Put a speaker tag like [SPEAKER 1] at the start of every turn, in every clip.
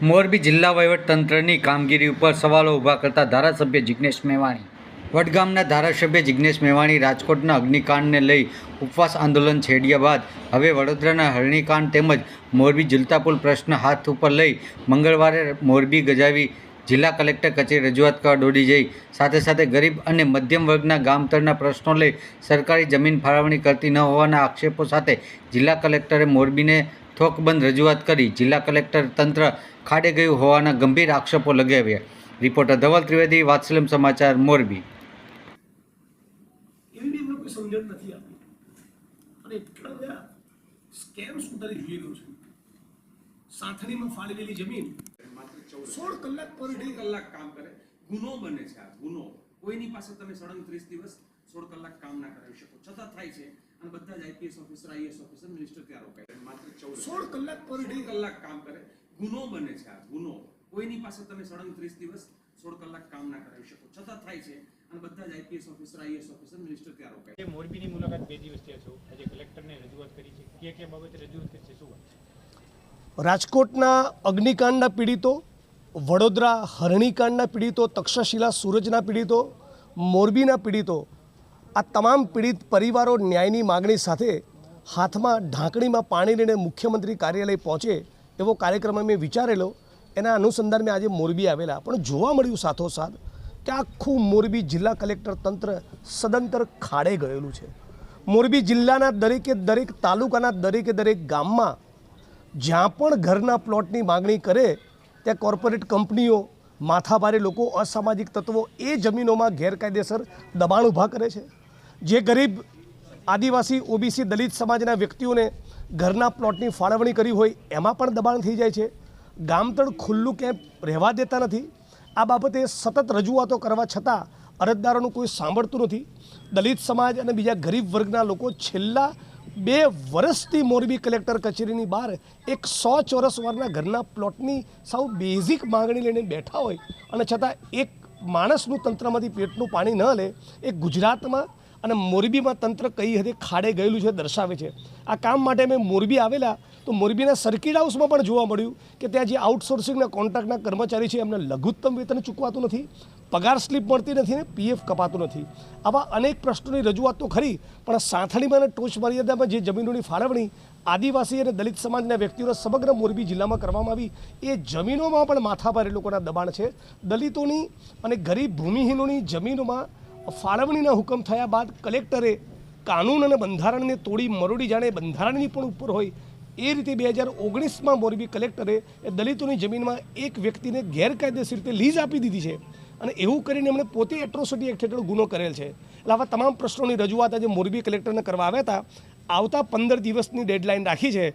[SPEAKER 1] મોરબી જિલ્લા વહીવટતંત્રની કામગીરી ઉપર સવાલો ઊભા કરતા ધારાસભ્ય જિજ્ઞેશ મેવાણી. વડગામના ધારાસભ્ય જિજ્ઞેશ મેવાણી રાજકોટના અગ્નિકાંડને લઈ ઉપવાસ આંદોલન છેડ્યા બાદ હવે વડોદરાના હરણીકાંડ તેમજ મોરબી ઝુલતાપુલ પ્રશ્ન હાથ ઉપર લઈ મંગળવારે મોરબી ગજાવી જિલ્લા કલેક્ટર કચેરી રજૂઆત કરવા દોડી જઈ. સાથે સાથે ગરીબ અને મધ્યમ વર્ગના ગામતરના પ્રશ્નો લઈ સરકારી જમીન ફાળવણી કરતી ન હોવાના આક્ષેપો સાથે જિલ્લા કલેક્ટરે મોરબીને થોકબંધ રજૂઆત કરી. જિલ્લા કલેક્ટર તંત્ર ખાડે ગયું હોવાના ગંભીર આક્ષેપો લગાવ્યા. રિપોર્ટર ધવલ ત્રિવેદી વાત્સલમ સમાચાર, મોરબી.
[SPEAKER 2] સમજણ સાથણીમાં ફાળવેલી જમીન સોળ કલાક પર ડે
[SPEAKER 3] કલાક કામ કરે. ગુનો બને છે આ ગુનો. કોઈની પાસે તમે ત્રીસ દિવસ સોળ કલાક કામ ના કરાવી શકો. છતાં થાય છે. અને બધા જ IPS officer IAS officer minister ત્યાં રોકાય માત્ર ચૌદ
[SPEAKER 2] સોળ કલાક પર ડે
[SPEAKER 3] કલાક કામ કરે. ગુનો બને છે આ ગુનો. કોઈની પાસે તમે સળંગ ત્રીસ દિવસ સોળ કલાક કામ ના કરાવી શકો. છતાં થાય છે. અને બધા જ IPS officer IAS officer minister ત્યાં રોકાય
[SPEAKER 4] મોરબીની મુલાકાત બે દિવસ થયા છો. આજે કલેક્ટરને રજૂઆત કરી છે. કે કે બાબતે રજૂઆત શું વાત છે?
[SPEAKER 2] રાજકોટના અગ્નિકાંડના પીડિતો, વડોદરા હરણીકાંડના પીડિતો, તક્ષશિલા સૂરજના પીડિતો, મોરબીના પીડિતો, આ તમામ પીડિત પરિવારો ન્યાયની માગણી સાથે હાથમાં ઢાંકણીમાં પાણી લઈને મુખ્યમંત્રી કાર્યાલય પહોંચે એવો કાર્યક્રમ અમે વિચારેલો. એના અનુસંધાન મેં આજે મોરબી આવેલા. પણ જોવા મળ્યું સાથોસાથ કે આખું મોરબી જિલ્લા કલેક્ટર તંત્ર સદંતર ખાડે ગયેલું છે. મોરબી જિલ્લાના દરેકે દરેક તાલુકાના દરેકે દરેક ગામમાં જ્યાં પણ ઘરના પ્લોટની માગણી કરે, ત્યાં કોર્પોરેટ કંપનીઓ, માથાભારે લોકો, અસામાજિક તત્વો એ જમીનોમાં ગેરકાયદેસર દબાણ ઊભા કરે છે. જે ગરીબ આદિવાસી ઓબીસી દલિત સમાજના વ્યક્તિઓને ઘરના પ્લોટની ફાળવણી કરી હોય, એમાં પણ દબાણ થઈ જાય છે. ગામતળ ખુલ્લું ક્યાંય રહેવા દેતા નથી. આ બાબતે સતત રજૂઆતો કરવા છતાં અરજદારોનું કોઈ સાંભળતું નથી. દલિત સમાજ અને બીજા ગરીબ વર્ગના લોકો છેલ્લા બે વર્ષથી મોરબી કલેક્ટર કચેરીની બહાર એક સો ચોરસ વારના ઘરના પ્લોટની સાવ બેઝિક માંગણી લઈને બેઠા હોય અને છતાં એક માણસનું તંત્રમાંથી પેટનું પાણી ન લે, એ ગુજરાતમાં અને મોરબીમાં તંત્ર કઈ હદે ખાડે ગયેલું છે દર્શાવે છે. આ કામ માટે અમે મોરબી આવેલા તો મોરબીના સર્કિટ હાઉસમાં પણ જોવા મળ્યું કે ત્યાં જે આઉટસોર્સિંગના કોન્ટ્રાક્ટના કર્મચારી છે એમને લઘુત્તમ વેતન ચૂકવાતું નથી. પગાર સ્લીપ મળતી નથી ને, પીએફ કપાતું નથી. આવા અનેક પ્રશ્નોની રજૂઆત તો ખરી, પણ સાંથણીમાં અને ટોચ મર્યાદામાં જે જમીનોની ફાળવણી આદિવાસી અને દલિત સમાજના વ્યક્તિઓના સમગ્ર મોરબી જિલ્લામાં કરવામાં આવી, એ જમીનોમાં પણ માથાભારે લોકોના દબાણ છે. દલિતોની અને ગરીબ ભૂમિહીનોની જમીનોમાં ફાળવણીના હુકમ થયા બાદ કલેક્ટરે કાનૂન અને બંધારણને તોડી મરોડી જાણે બંધારણની પણ ઉપર હોય, એ રીતે બે હજાર ઓગણીસમાં મોરબી કલેક્ટરે દલિતોની જમીનમાં એક વ્યક્તિને ગેરકાયદેસર રીતે લીઝ આપી દીધી છે. અને એવું કરીને એમણે પોતે એટ્રોસિટી એક્ટ હેઠળ ગુનો કરેલ છે. એટલે આવા તમામ પ્રશ્નોની રજૂઆત આજે મોરબી કલેક્ટરને કરવા આવ્યા હતા. આવતા પંદર દિવસની ડેડલાઇન રાખી છે.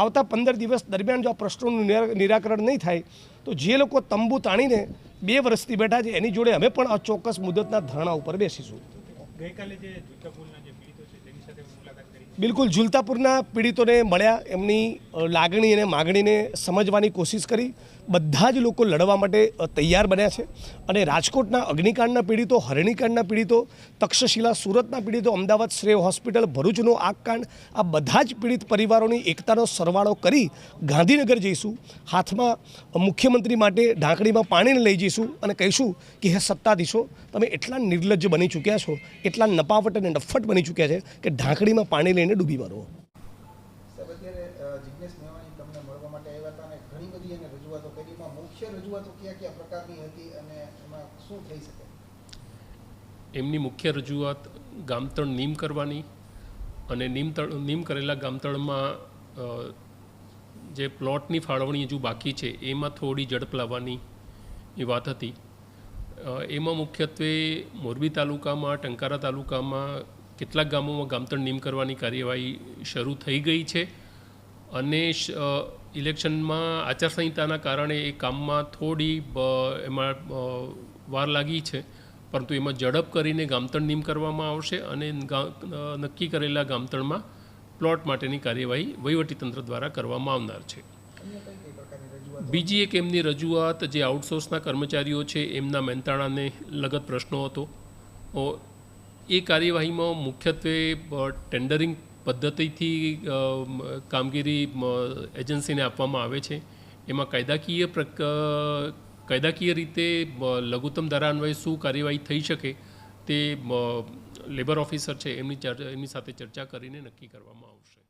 [SPEAKER 2] આવતા પંદર દિવસ દરમિયાન જો આ પ્રશ્નોનું નિરાકરણ નહીં થાય, તો જે લોકો તંબુ તાણીને બે વર્ષથી બેઠા છે, એની જોડે અમે પણ અચોક્કસ મુદતના ધરણા ઉપર બેસીશું.
[SPEAKER 4] ગઈકાલે જે જુતાપુરના જે પીડિતો છે તેની સાથે મુલાકાત કરી
[SPEAKER 2] બિલકુલ જુલતાપુરના પીડિતોને મળ્યા, એમની લાગણી અને માગણીને સમજવાની કોશિશ કરી. બધા જ લોકો લડવા માટે તૈયાર બન્યા છે. અને રાજકોટના અગ્નિકાંડના પીડિતો, હરણીકાંડના પીડિતો, તક્ષશિલા સુરતના પીડિતો, અમદાવાદ શ્રેય હોસ્પિટલ, ભરૂચનો આગકાંડ, આ બધા જ પીડિત પરિવારોની એકતાનો સરવાળો કરી ગાંધીનગર જઈશું. હાથમાં મુખ્યમંત્રી માટે ઢાંકણીમાં પાણીને લઈ જઈશું અને કહીશું કે હે સત્તાધીશો, તમે એટલા નિર્લજ્જ બની ચૂક્યા છો, એટલા નપાવટ અને નફ્ફટ બની ચૂક્યા છે કે ઢાંકણીમાં પાણી લઈને ડૂબી મારો.
[SPEAKER 5] સાહેબ અત્યારે અ, જિજ્ઞેશ મેવાણી તમને મળવા માટે આવ્યા હતા અને ઘણી બધી એને રજૂઆતો કરી. એમાં મુખ્ય રજૂઆતો કયા કયા પ્રકારની હતી અને એમાં શું થઈ શકે?
[SPEAKER 6] એમની મુખ્ય રજૂઆત ગામતળ નીમ કરવાની અને નીમતળ નીમ કરેલા ગામતળમાં જે પ્લોટની ફાળવણી હજુ બાકી છે એમાં થોડી ઝડપ લાવવાની એ વાત હતી. એમાં મુખ્યત્વે મોરબી તાલુકામાં ટંકારા તાલુકામાં કેટલાક ગામોમાં ગામતણ નીમ કરવાની કાર્યવાહી શરૂ થઈ ગઈ છે. અને ઇલેક્શનમાં આચારસંહિતાના કારણે એ કામમાં થોડી એમાં વાર લાગી છે. પરંતુ એમાં ઝડપ કરીને ગામતણ નીમ કરવામાં આવશે અને નક્કી કરેલા ગામતણમાં પ્લોટ માટેની કાર્યવાહી વહીવટીતંત્ર દ્વારા કરવામાં આવનાર છે. બીજી એક એમની રજૂઆત જે આઉટસોર્સના કર્મચારીઓ છે, એમના મહેનતાણાને લગત પ્રશ્નો હતો. એ કાર્યવાહીમાં મુખ્યત્વે ટેન્ડરિંગ પદ્ધતિથી કામગીરી એજન્સીને આપવામાં આવે છે. એમાં કાયદાકીય પ્રક કાયદાકીય રીતે લઘુત્તમ ધારા અન્વયે શું કાર્યવાહી થઈ શકે તે લેબર ઓફિસર છે એમની ચર્ચા, એમની સાથે ચર્ચા કરીને નક્કી કરવામાં આવશે.